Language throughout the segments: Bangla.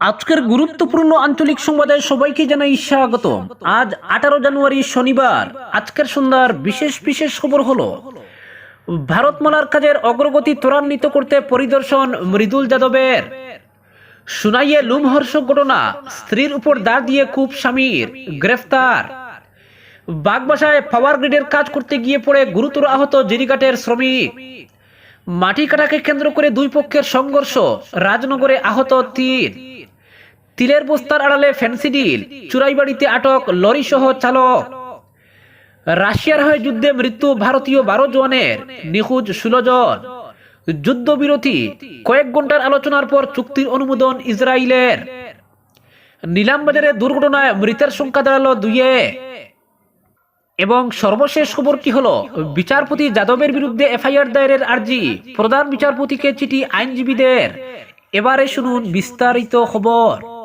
আজকের গুরুত্বপূর্ণ আঞ্চলিক সংবাদে সবাইকে জানাই স্বাগত। আজ আঠারো জানুয়ারি শনিবার। আজকের সন্ধ্যার বিশেষ বিশেষ খবর হলো, ভারতমালার কাজের অগ্রগতি ত্বরান্বিত করতে পরিদর্শন মৃদুল যাদবের। সুনাইয়ে লুমহর্ষক ঘটনা, স্ত্রীর উপর দাঁড় দিয়ে কূপ স্বামীর গ্রেফতার। বাগবাসায় পাওয়ার গ্রিডের কাজ করতে গিয়ে পড়ে গুরুতর আহত জিরিঘাটের শ্রমিক। মাটি কাটাকে কেন্দ্র করে দুই পক্ষের সংঘর্ষ, রাজনগরে আহত তিন। তিলের বস্তার আড়ালে ফ্যান্সি ডিল, চুরাইবাড়িতে আটক লরি সহ চালক। রাশিয়ার হয়ে যুদ্ধে মৃত্যু ভারতীয় বারো জওয়ানের, নিখোঁজ ষোলো জন। যুদ্ধবিরতি, কয়েক ঘণ্টার আলোচনার পর চুক্তির অনুমোদন ইসরায়েলের। নিলামবাজারে দুর্ঘটনায় মৃতের সংখ্যা দাঁড়াল দুইয়ে। এবং সর্বশেষ খবর কি হলো, বিচারপতি যাদবের বিরুদ্ধে এফআইআর দায়েরের আর্জি, প্রধান বিচারপতিকে চিঠি আইনজীবীদের। এবারে শুনুন বিস্তারিত খবর।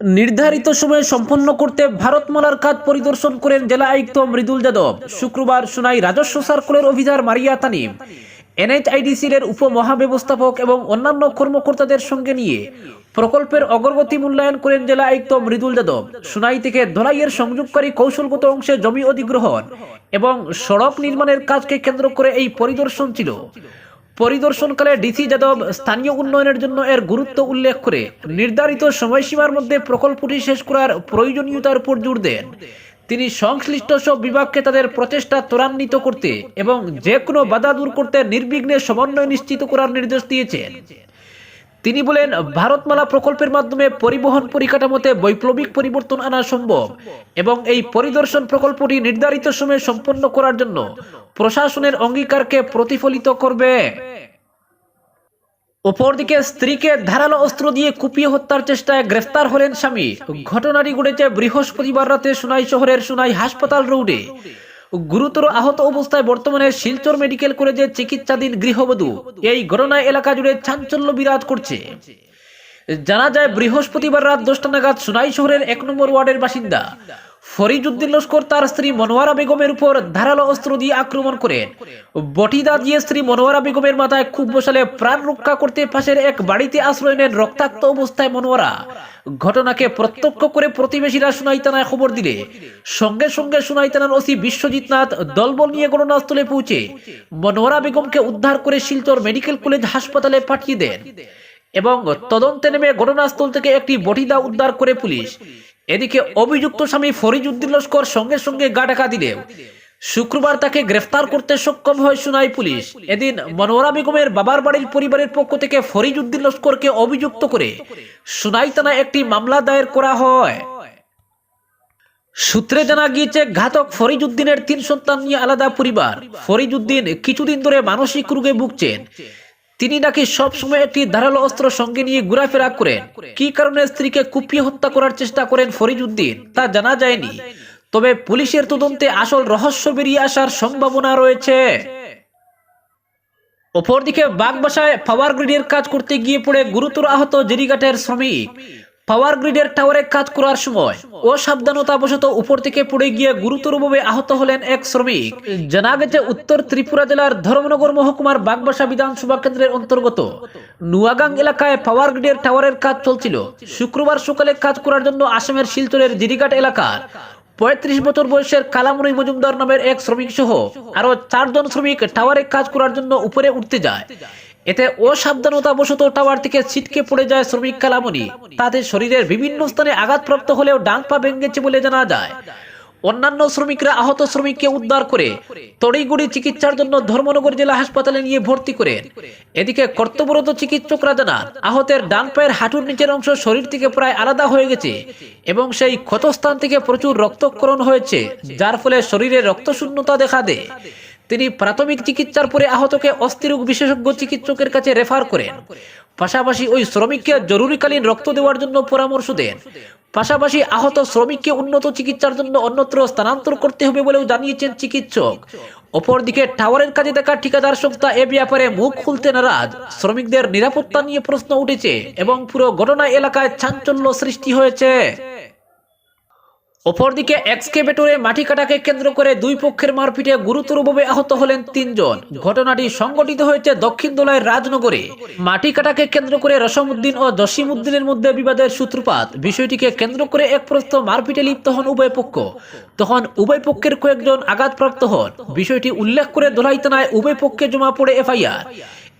নির্ধারিত সময়ে সম্পন্ন করতে ভারতমালার কাজ পরিদর্শন করেন জেলা আয়ুক্ত মৃদুল যাদব। শুক্রবার সুনাই রাজস্ব সার্কুলের অভিযান মারিয়া তানিম এনএইচআইডিসির এর উপমহাব্যবস্থাপক এবং অন্যান্য কর্মকর্তাদের সঙ্গে নিয়ে প্রকল্পের অগ্রগতি মূল্যায়ন করেন জেলা আয়ুক্ত মৃদুল যাদব। সুনাই থেকে ধলাইয়ের সংযোগকারী কৌশলগত অংশে জমি অধিগ্রহণ এবং সড়ক নির্মাণের কাজকে কেন্দ্র করে এই পরিদর্শন ছিল। পরিদর্শনকালে ডিসি যাদব স্থানীয় উন্নয়নের জন্য এর গুরুত্ব উল্লেখ করে নির্ধারিত সময়সীমার মধ্যে প্রকল্পটি শেষ করার প্রয়োজনীয়তার উপর জোর দেন। তিনি সংশ্লিষ্ট সব বিভাগকে তাদের প্রচেষ্টা ত্বরান্বিত করতে এবং যে কোনো বাধা দূর করতে নির্বিঘ্নে সমন্বয় নিশ্চিত করার নির্দেশ দিয়েছেন। তিনি বলেন, ভারতমালা প্রকল্পের মাধ্যমে পরিবহন পরিকাঠামোতে বৈপ্লবিক পরিবর্তন আনা সম্ভব এবং এই পরিদর্শন প্রকল্পটি নির্ধারিত সময়ে সম্পন্ন করার জন্য প্রশাসনের অঙ্গীকারকে প্রতিফলিত করবে। অপরদিকে স্ত্রীকে ধারালো অস্ত্র দিয়ে কুপিয়ে হত্যার চেষ্টায় গ্রেফতার হলেন স্বামী। ঘটনাটি ঘটেছে বৃহস্পতিবার রাতে সোনাই শহরের সোনাই হাসপাতাল রোডে। গুরুতর আহত অবস্থায় বর্তমানে শিলচর মেডিকেল কলেজে চিকিৎসাধীন গৃহবধূ। এই ঘটনায় এলাকা জুড়ে চাঞ্চল্য বিরাজ করছে। জানা যায়, বৃহস্পতিবার রাত দশটা নাগাদ সোনাই শহরের এক নম্বর ওয়ার্ডের বাসিন্দা ফরিজউদ্দিন লস্কর তার স্ত্রী মনোয়ারা বেগমের উপর ধারালো অস্ত্র দিয়ে আক্রমণ করেন। বটিদা দিয়ে স্ত্রী মনোয়ারা বেগমের মাথায় খুব বসালে প্রাণ রক্ষা করতে পাশের এক বাড়িতে আশ্রয় নেন রক্তাক্ত অবস্থায় মনোয়ারা। ঘটনাকে প্রত্যক্ষ করে প্রতিবেশীরা সুনাই থানায় খবর দিলে। সঙ্গে সঙ্গে সুনাই থানার ওসি বিশ্বজিৎ নাথ দলবল নিয়ে ঘটনাস্থলে পৌঁছে মনোয়ারা বেগমকে উদ্ধার করে শিলচর মেডিকেল কলেজ হাসপাতালে পাঠিয়ে দেন। এবং তদন্তে নেমে ঘটনাস্থল থেকে একটি বটিদা উদ্ধার করে পুলিশ। এদিকে অভিযুক্ত স্বামী ফরিজউদ্দিন লস্কর সঙ্গে সঙ্গে গা ঢাকা দিলেও শুক্রবার তাকে গ্রেফতার করতে সক্ষম হয় সুনাই পুলিশ। এদিন মনোয়ারা বেগমের বাবার বাড়ির পরিবারের পক্ষ থেকে ফরিজউদ্দিন লস্করকে অভিযুক্ত করে সুনাই থানায় একটি মামলা দায়ের করা হয়। সূত্রে জানা গিয়েছে, ঘাতক ফরিজউদ্দিনের তিন সন্তান নিয়ে আলাদা পরিবার। ফরিজউদ্দিন কিছুদিন ধরে মানসিক রোগে ভুগছেন। তিনি নাকি সবসময় একটি ধারালো অস্ত্র সঙ্গে নিয়ে ঘোরাফেরা করেন। কি কারণে স্ত্রীকে কুপিয়ে হত্যা করার চেষ্টা করেন ফরিজউদ্দিন তা জানা যায়নি। তবে পুলিশের তদন্তে আসল রহস্য বেরিয়ে আসার সম্ভাবনা রয়েছে। অপরদিকে বাগবাসায় পাওয়ার গ্রিডের কাজ করতে গিয়ে পড়ে গুরুতর আহত জেরিঘাটের শ্রমিক। পাওয়ার গ্রিডের টাওয়ারে কাজ করার সময় অসাবধানতাবশত উপর থেকে পড়ে গিয়ে গুরুতরভাবে আহত হলেন এক শ্রমিক। জানা গেছে, উত্তর ত্রিপুরা জেলার ধর্মনগর মহকুমার বাগবাসা বিধানসভা কেন্দ্রের অন্তর্গত নুয়াগাং এলাকায় পাওয়ার গ্রিডের টাওয়ারের কাজ চলছিল। শুক্রবার সকালে কাজ করার জন্য আসামের শিলচরের জিরিঘাট এলাকার পঁয়ত্রিশ বছর বয়সের কালামুনি মজুমদার নামের এক শ্রমিক সহ আরও চারজন শ্রমিক টাওয়ারে কাজ করার জন্য উপরে উঠতে যায়। এতে অসাবধানতাবশত টাওয়ার থেকে ছিটকে পড়ে যায় শ্রমিক কালামনি তাদের শরীরের বিভিন্ন স্থানে আঘাতপ্রাপ্ত হলেও ডান পা ভেঙেছে বলে জানা যায়। অন্যান্য শ্রমিকরা আহত শ্রমিককে উদ্ধার করে তড়িগুড়ি চিকিৎসার জন্য ধর্মনগর জেলা হাসপাতালে নিয়ে ভর্তি করেন এদিকে কর্তব্যরত চিকিৎসকরা জানান, আহতের ডান পায়ের হাঁটুর নিচের অংশ শরীর থেকে প্রায় আলাদা হয়ে গেছে এবং সেই ক্ষতস্থান থেকে প্রচুর রক্তক্ষরণ হয়েছে, যার ফলে শরীরে রক্তশূন্যতা দেখা দেয়। তিনি প্রাথমিক চিকিৎসার পরে আহতকে অস্থিরোগ বিশেষজ্ঞ চিকিৎসকের কাছে রেফার করেন। পাশাপাশি ওই শ্রমিককে জরুরিকালীন রক্ত দেওয়ার জন্য পরামর্শ দেন। পাশাপাশি আহত শ্রমিককে উন্নত চিকিৎসার জন্য অন্যত্র স্থানান্তর করতে হবে বলেও জানিয়েছেন চিকিৎসক। অপরদিকে টাওয়ারের কাজে দেখা ঠিকাদার সংস্থা এ ব্যাপারে মুখ খুলতে নারাজ। শ্রমিকদের নিরাপত্তা নিয়ে প্রশ্ন উঠেছে এবং পুরো ঘটনা এলাকায় চাঞ্চল্য সৃষ্টি হয়েছে। অপরদিকে এক্সকেভেটরে মাটি কাটাকে কেন্দ্র করে দুই পক্ষের মারপিটে গুরুতরভাবে আহত হলেন তিনজন। ঘটনাটি সংঘটিত হয়েছে দক্ষিণ দোলায় রাজনগরে। মাটি কাটাকে কেন্দ্র করে রসমউদ্দিন ও জসিমউদ্দিনের মধ্যে বিবাদের সূত্রপাত। বিষয়টিকে কেন্দ্র করে এক প্রস্ত মারপিটে লিপ্ত হন উভয় পক্ষ। তখন উভয় পক্ষের কয়েকজন আঘাতপ্রাপ্ত হন। বিষয়টি উল্লেখ করে দোলাই থানায় উভয় পক্ষে জমা পড়ে এফআইআর।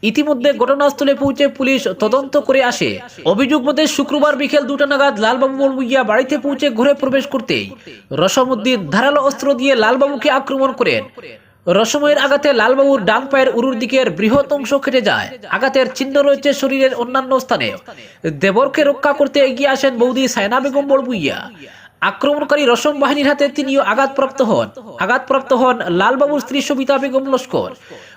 ইতিমধ্যে ঘটনাস্থলে পৌঁছে পুলিশ তদন্ত করে আসে। অভিযোগ মতে শুক্রবার বিকেল দুটা নাগাদ লালবাবু বলবুইয়া বাড়িতে পৌঁছে ঘরে প্রবেশ করতেই রসমউদ্দিন ধারালো অস্ত্র দিয়ে লালবাবুকে আক্রমণ করেন। রসময়ের আঘাতে লালবাবুর ডান পায়ের উরুর দিকের বৃহৎ অংশ কেটে যায়। আঘাতের চিহ্ন রয়েছে শরীরের অন্যান্য স্থানে। দেবরকে রক্ষা করতে এগিয়ে আসেন বৌদি সায়না বেগম বলবুইয়া আক্রমণকারী রসম বাহিনীর হাতে তিনিও আঘাতপ্রাপ্ত হন। আঘাতপ্রাপ্ত হন লালবাবুর স্ত্রী সবিতা বেগম লস্কর।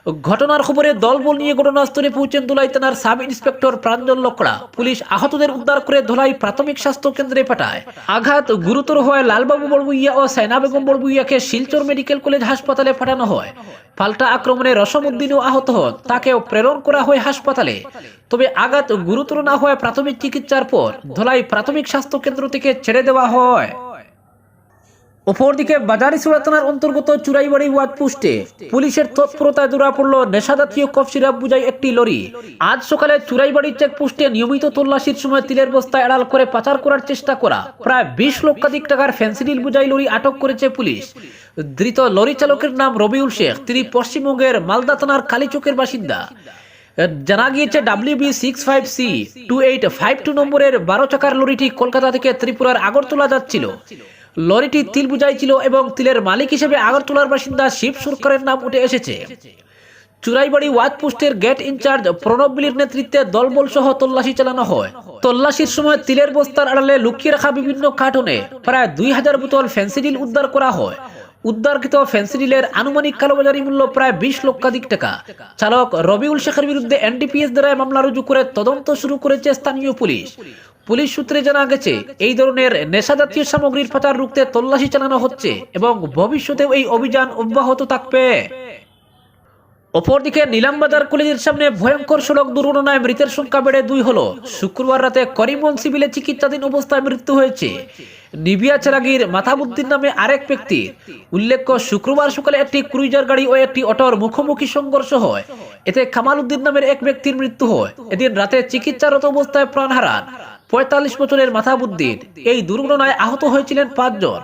ঘটনার খবরে দলবল নিয়ে ঘটনাস্থলে পৌঁছেন ধুলাই থানার sub inspector Pranjal Lakra. Police আহতদের উদ্ধার করে ধুলাই প্রাথমিক স্বাস্থ্য কেন্দ্রে পাঠায়। আঘাত গুরুতর হয় লালবাবু বড়বুইয়া ও সাইনা বেগম বড়বুইয়াকে শিলচর মেডিকেল কলেজ হাসপাতালে পাঠানো হয়। পাল্টা আক্রমণে রসমউদ্দিনও আহত হন। তাকেও প্রেরণ করা হয় হাসপাতালে। তবে আঘাত গুরুতর না হওয়ায় প্রাথমিক চিকিৎসার পর ধলাই প্রাথমিক স্বাস্থ্য কেন্দ্র থেকে ছেড়ে দেওয়া হয়। অপরদিকে বাজারিসুড়া থানার অন্তর্গত চুরাইবাড়ি ওয়ার্ড পোস্টে পুলিশের তৎপরতায় ধরা পড়ল নেশাজাতীয় কফ সিরাপ বুঝাই একটি লরি। আজ সকালে চুরাইবাড়ি চেকপোস্টে নিয়মিত তল্লাশির সময় তিলের বস্তা এড়াল করে পাচার করার চেষ্টা করা। প্রায় বিশ লক্ষাধিক টাকার ফেন্সিডিল বুঝাই লরি আটক করেছে পুলিশ। ধৃত লরি চালকের নাম রবিউল শেখ, তিনি পশ্চিমবঙ্গের মালদা থানার কালীচকের বাসিন্দা। জানা গিয়েছে W B six five C two eight five two নম্বরের বারো চাকার লরিটি কলকাতা থেকে ত্রিপুরার আগরতলা যাচ্ছিল। লরিটি তিল বুঝাই ছিল এবং তিলের মালিক হিসেবে আগরতলার বাসিন্দা শিব সরকারের নাম উঠে এসেছে। চুরাইবাড়ি ওয়াচ পোস্টের গেট ইনচার্জ প্রণব বিলির নেতৃত্বে দলবল সহ তল্লাশি চালানো হয়। তল্লাশির সময় তিলের বস্তার আড়ালে লুকিয়ে রাখা বিভিন্ন কার্টনে প্রায় দুই হাজার বোতল ফ্যান্সিডিল উদ্ধার করা হয়। উদ্ধারকৃত ফেন্সিডিলের আনুমানিক কালোবাজারি মূল্য প্রায় বিশ লক্ষাধিক টাকা। চালক রবিউল শেখের বিরুদ্ধে এনডিপিএস দ্বারা মামলা রুজু করে তদন্ত শুরু করেছে স্থানীয় পুলিশ। পুলিশ সূত্রে জানা গেছে, এই ধরনের নেশা জাতীয় সামগ্রীর পাচার রুখতে তল্লাশি চালানো হচ্ছে এবং ভবিষ্যতেও এই অভিযান অব্যাহত থাকবে। অপরদিকে নিলামবাজার কলেজের সামনে ভয়ঙ্কর সড়ক দুর্ঘটনায় মৃতের সংখ্যা বেড়ে দুই হলো। শুক্রবার রাতে করিমগঞ্জ সিভিলে চিকিৎসাধীন অবস্থায় মৃত্যু হয়েছে। নিবিয়া চেরাগির মাথাবুদ্দিন নামে আরেক ব্যক্তি। উল্লেখ্য, শুক্রবার সকালে একটি ক্রুইজার গাড়ি ও একটি অটোর মুখোমুখি সংঘর্ষ হয়। এতে কামাল উদ্দিন নামের এক ব্যক্তির মৃত্যু হয়। এদিন রাতে চিকিৎসারত অবস্থায় প্রাণ হারান পঁয়তাল্লিশ বছরের মাথাবুদ্দিন। এই দুর্ঘটনায় আহত হয়েছিলেন পাঁচজন।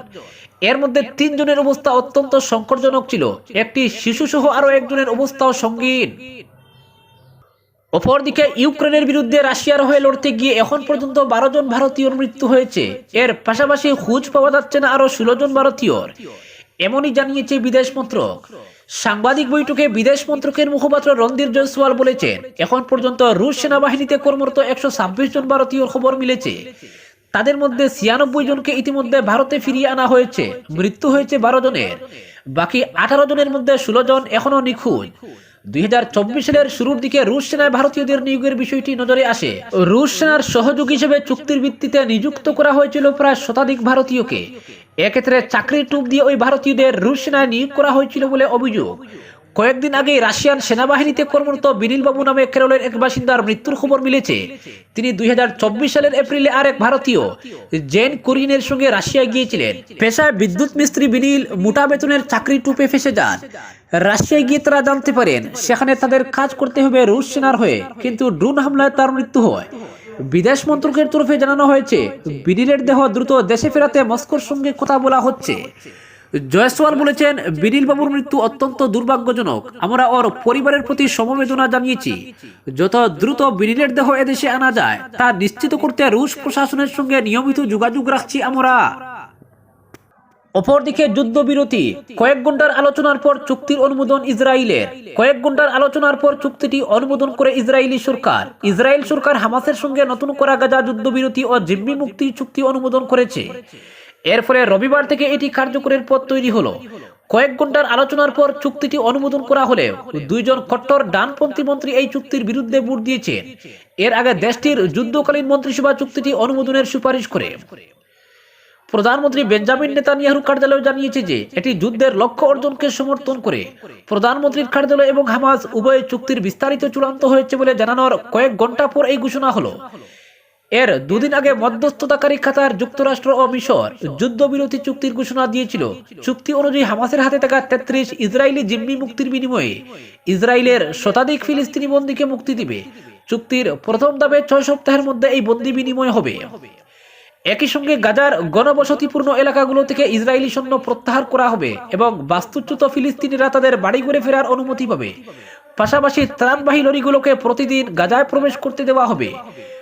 এর মধ্যে তিনজনের অবস্থা অত্যন্ত সংকটজনক ছিল। একটি শিশু সহ আরও একজনের অবস্থাও সঙ্গীন। অপরদিকে ইউক্রেনের বিরুদ্ধে রাশিয়ার হয়ে লড়তে গিয়ে এখন পর্যন্ত বারো জন ভারতীয়র মৃত্যু হয়েছে। এর পাশাপাশি খুঁজ পাওয়া যাচ্ছে না আরও ষোলো জন ভারতীয়র। এমনই জানিয়েছে বিদেশ মন্ত্রক। সাংবাদিক বৈঠকে বিদেশ মন্ত্রকের মুখপাত্র রণধীর জয়সওয়াল বলেছেন, এখন পর্যন্ত রুশ সেনাবাহিনীতে কর্মরত একশো ছাব্বিশ জন ভারতীয়র খবর মিলেছে। তাদের মধ্যে ছিয়ানব্বই জনকে ইতিমধ্যে ভারতে ফিরিয়ে আনা হয়েছে। মৃত্যু হয়েছে বারো জনের। বাকি আঠারো জনের মধ্যে ষোলো জন এখনও নিখোঁজ। দুই হাজার চব্বিশ সালের শুরুর দিকে রুশ সেনায় ভারতীয়দের নিয়োগের বিষয়টি নজরে আসে। রুশ সেনার সহযোগী হিসেবে চুক্তির ভিত্তিতে নিযুক্ত করা হয়েছিল প্রায় শতাধিক ভারতীয়কে। এক্ষেত্রে চাকরির টুপ দিয়ে ওই ভারতীয়দের রুশ সেনায় নিয়োগ করা হয়েছিল বলে অভিযোগ। কয়েকদিন আগে রাশিয়ান সেনাবাহিনীতে কর্মরত বিনিলবাবু নামে কেরলের এক বাসিন্দার মৃত্যুর খবর মিলেছে। তিনি দুই হাজার চব্বিশ সালের এপ্রিলে আরেক ভারতীয়, জেন কুরিনের সঙ্গে রাশিয়ায় গিয়েছিলেন। পেশায় বিদ্যুৎ মিস্ত্রি বিনিল মোটা বেতনের চাকরি টুপে ফেসে যান। রাশিয়ায় গিয়ে তারা জানতে পারেন, সেখানে তাদের কাজ করতে হবে রুশ সেনার হয়ে, কিন্তু ড্রোন হামলায় তার মৃত্যু হয়। বিদেশ মন্ত্রকের তরফে জানানো হয়েছে বিনিলের দেহ দ্রুত দেশে ফেরাতে মস্কোর সঙ্গে কথা বলা হচ্ছে। জয়সওয়াল বলেছেন বিনীল বাবুর মৃত্যু অত্যন্ত দুর্ভাগ্যজনক। আমরা ওর পরিবারের প্রতি সমবেদনা জানিয়েছি। যত দ্রুত বিনীলের দেহ এদেশে আনা যায়, তা নিশ্চিত করতে রুশ প্রশাসনের সঙ্গে নিয়মিত যোগাযোগ রাখছি আমরা। অপরদিকে যুদ্ধবিরতি। কয়েক ঘণ্টার আলোচনার পর চুক্তির অনুমোদন ইসরায়েলের। কয়েক ঘণ্টার আলোচনার পর চুক্তিটি অনুমোদন করে ইসরায়েলি সরকার। ইসরায়েল সরকার হামাসের সঙ্গে নতুন করা গাজা যুদ্ধবিরতি ও জিম্মি মুক্তি চুক্তি অনুমোদন করেছে। এর ফলে রবিবার থেকে এটি কার্যকরের পথ তৈরি হলো। কয়েক ঘণ্টার আলোচনার পর চুক্তিটি অনুমোদন করা হলে দুইজন কট্টর ডানপন্থী মন্ত্রী এই চুক্তির বিরুদ্ধে ভোট দিয়েছেন। এর আগে দেশটির যুদ্ধকালীন মন্ত্রিসভা চুক্তিটি অনুমোদনের সুপারিশ করে। প্রধানমন্ত্রী বেঞ্জামিন নেতানিয়াহুর কার্যালয় জানিয়েছে যে, এটি যুদ্ধের লক্ষ্য অর্জনকে সমর্থন করে। প্রধানমন্ত্রীর কার্যালয় এবং হামাস উভয় চুক্তির বিস্তারিত চূড়ান্ত হয়েছে বলে জানানোর কয়েক ঘণ্টা পর এই ঘোষণা হলো। এর দুদিন আগে মধ্যস্থতাকারী কাতার, যুক্তরাষ্ট্র ও মিশর যুদ্ধবিরতি চুক্তির ঘোষণা দিয়েছিল। চুক্তি অনুযায়ী হামাসের হাতে থাকা তেত্রিশ ইসরায়েলি জিম্মি মুক্তির বিনিময়ে ইসরায়েলের শতাধিক ফিলিস্তিনি বন্দীকে মুক্তি দিবে। চুক্তির প্রথম ধাপে ছয় সপ্তাহের মধ্যে এই বন্দি বিনিময় হবে। একই সঙ্গে গাজার গণবসতিপূর্ণ এলাকাগুলো থেকে ইসরায়েলি সৈন্য প্রত্যাহার করা হবে এবং বাস্তুচ্যুত ফিলিস্তিনিরা তাদের বাড়ি ঘুরে ফেরার অনুমতি পাবে। পাশাপাশি ত্রাণবাহী লরিগুলোকে প্রতিদিন গাজায় প্রবেশ করতে দেওয়া হবে।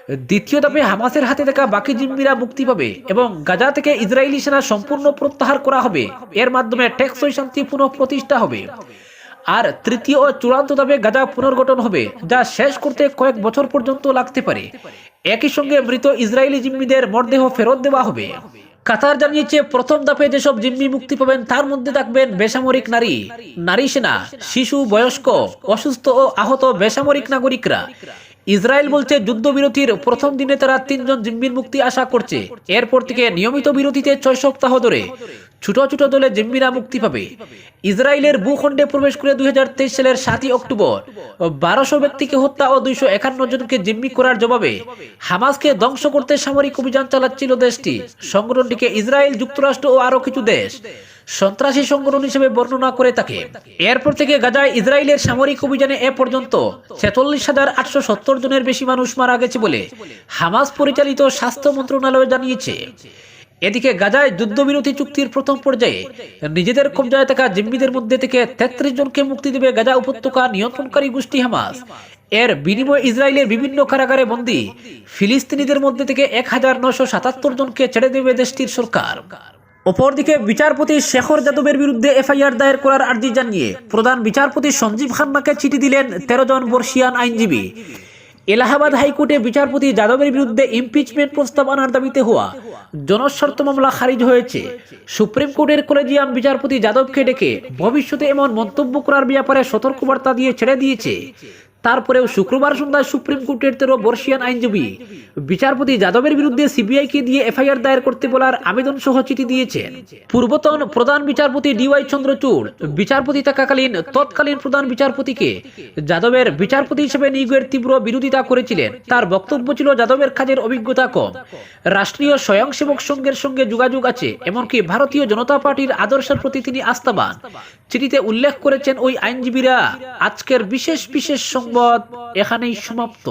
দ্বিতীয় ধাপে হামাসের হাতে থাকা বাকি জিম্মিরা মুক্তি পাবে এবং গাজা থেকে ইসরায়েলি সেনা সম্পূর্ণ প্রত্যাহার করা হবে। এর মাধ্যমে টেকসই শান্তি পুনঃ প্রতিষ্ঠা হবে। আর তৃতীয় ও চূড়ান্ত ধাপে গাজা পুনর্গঠন হবে, যা শেষ করতে কয়েক বছর পর্যন্ত লাগতে পারে। একই সঙ্গে মৃত ইসরায়েলি জিম্মিদের মরদেহ ফেরত দেওয়া হবে। কাতার জানিয়েছে, প্রথম ধাপে যেসব জিম্মি মুক্তি পাবেন, তার মধ্যে থাকবেন বেসামরিক নারী। নারী সেনা, শিশু, বয়স্ক, অসুস্থ ও আহত বেসামরিক নাগরিকরা। ইসরায়েল বলছে, যুদ্ধবিরতির প্রথম দিনে তারা তিনজন জিম্মির মুক্তি আশা করছে। এরপর থেকে নিয়মিত বিরতিতে ছয় সপ্তাহ ধরে ছোট ছোট দলে জিম্মিরা মুক্তি পাবে। ইসরায়েলের ভূখণ্ডে প্রবেশ করে দুই হাজার তেইশ সালের সাতই অক্টোবর বারোশো ব্যক্তিকে হত্যা ও দুইশো একান্ন জনকে জিম্মি করার জবাবে হামাসকে ধ্বংস করতে সামরিক অভিযান চালাচ্ছিল দেশটি। সংগঠনটিকে ইসরায়েল, যুক্তরাষ্ট্র ও আরও কিছু দেশ সন্ত্রাসী সংগঠন হিসেবে বর্ণনা করে থাকে এরপর থেকে গাজায় ইসরায়েলের সামরিক অভিযানে এ পর্যন্ত ছেচল্লিশ হাজার আটশো সত্তর জনের বেশি মানুষ মারা গেছে বলে হামাস পরিচালিত স্বাস্থ্য মন্ত্রণালয় জানিয়েছে। এদিকে গাজায় যুদ্ধবিরতি চুক্তির প্রথম পর্যায়ে নিজেদের কবজায় থাকা জিম্মিদের মধ্যে থেকে তেত্রিশ জনকে মুক্তি দেবে গাজা উপত্যকা নিয়ন্ত্রণকারী গোষ্ঠী হামাস। এর বিনিময়ে ইসরায়েলের বিভিন্ন কারাগারে বন্দী ফিলিস্তিনিদের মধ্যে থেকে এক হাজার সাতাত্তর জনকে ছেড়ে দেবে দেশটির সরকার। অপরদিকে বিচারপতি শেখর যাদবের বিরুদ্ধে এফআইআর দায়ের করার আর্জি জানিয়ে প্রধান বিচারপতি সঞ্জীব খান্নাকে চিঠি দিলেন তেরো জন বর্ষিয়ান আইনজীবী। এলাহাবাদ হাইকোর্টে বিচারপতি যাদবের বিরুদ্ধে ইমপিচমেন্ট প্রস্তাব আনার দাবিতে হওয়া জনস্বার্থ মামলা খারিজ হয়েছে। সুপ্রিম কোর্টের কলেজিয়াম বিচারপতি যাদবকে ডেকে ভবিষ্যতে এমন মন্তব্য করার ব্যাপারে সতর্কবার্তা দিয়ে ছেড়ে দিয়েছে। তারপরেও শুক্রবার সন্ধ্যায় সুপ্রিম কোর্টের তেরো বর্ষিয়ান আইনজীবী বিচারপতি যাদবের বিরুদ্ধে সিবিআই কে দিয়ে এফআইআর দায়ের করতে বলার আবেদন সহ চিঠি দিয়েছেন। পূর্বতন প্রধান বিচারপতি ডিওয়াই চন্দ্রচূড়, বিচারপতি থাকাকালীন তৎকালীন প্রধান বিচারপতিকে যাদবের বিচারপতি হিসেবে নিয়োগের তীব্র বিরোধিতা করেছিলেন। তার বক্তব্য ছিল, যাদবের কাজের অভিজ্ঞতা কম। রাষ্ট্রীয় স্বয়ংসেবক সংঘের সঙ্গে যোগাযোগ আছে, এমনকি ভারতীয় জনতা পার্টির আদর্শের প্রতি তিনি আস্থাবান। চিঠিতে উল্লেখ করেছেন ওই আইনজীবীরা, আজকের বিশেষ বিশেষ সংবাদ এখানেই সমাপ্ত।